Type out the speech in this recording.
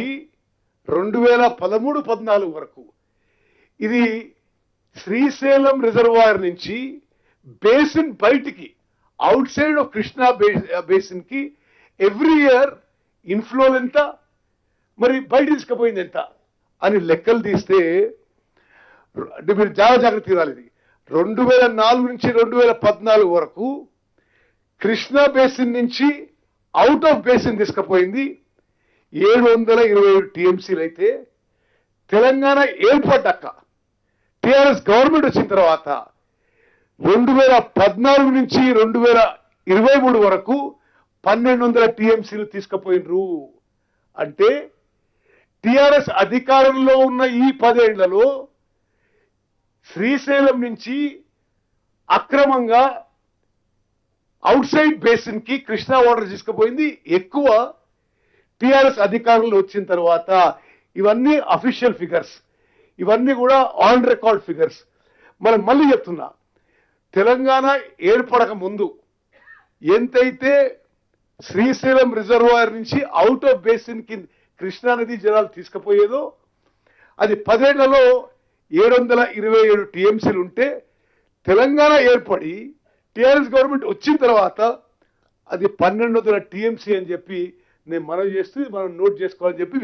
నుంచి రెండు వేల పదమూడు పద్నాలుగు వరకు. ఇది శ్రీశైలం రిజర్వాయర్ నుంచి బేసిన్ బయటికి అవుట్ సైడ్ ఆఫ్ కృష్ణా బేసిన్కి ఎవ్రీ ఇయర్ ఇన్ఫ్లో ఎంత మరి బయట తీసుకుపోయింది ఎంత అని లెక్కలు తీస్తే అంటే మీరు చాలా జాగ్రత్త తీరాలి ఇది. రెండు వేల నాలుగు నుంచి రెండు వేల పద్నాలుగు వరకు కృష్ణా బేసిన్ నుంచి అవుట్ ఆఫ్ బేసిన్ తీసుకుపోయింది. ఏడు వందల ఇరవై ఏడు టీఎంసీలు అయితే తెలంగాణ ఏర్పడ్డాక టీఆర్ఎస్ గవర్నమెంట్ వచ్చిన తర్వాత రెండు వేల పద్నాలుగు నుంచి రెండు వేల ఇరవై మూడు వరకు పన్నెండు వందల టీఎంసీలు తీసుకుపోయినరు. అంటే టిఆర్ఎస్ అధికారంలో ఉన్న ఈ పదేళ్ళలో శ్రీశైలం నుంచి అక్రమంగా అవుట్ సైడ్ బేసిన్కి కృష్ణా వాటర్ తీసుకుపోయింది. ఎక్కువ టిఆర్ఎస్ అధికారంలో వచ్చిన తర్వాత ఇవన్నీ అఫీషియల్ ఫిగర్స్ ఇవన్నీ కూడా ఆన్ రికార్డ్ ఫిగర్స్ మనం మళ్ళీ చెప్తున్నా తెలంగాణ ఏర్పడక ముందు ఎంతైతే శ్రీశైలం రిజర్వాయర్ నుంచి అవుట్ ఆఫ్ బేసిన్ కింద కృష్ణానది జలాలు తీసుకుపోయేదో అది పదేళ్ళలో ఏడు వందల ఇరవై ఏడు టీఎంసీలు ఉంటే తెలంగాణ ఏర్పడి టిఆర్ఎస్ గవర్నమెంట్ వచ్చిన తర్వాత అది పన్నెండు వందల టీఎంసీ అని చెప్పి నేను మనవి చేస్తూ మనం నోట్ చేసుకోవాలని చెప్పి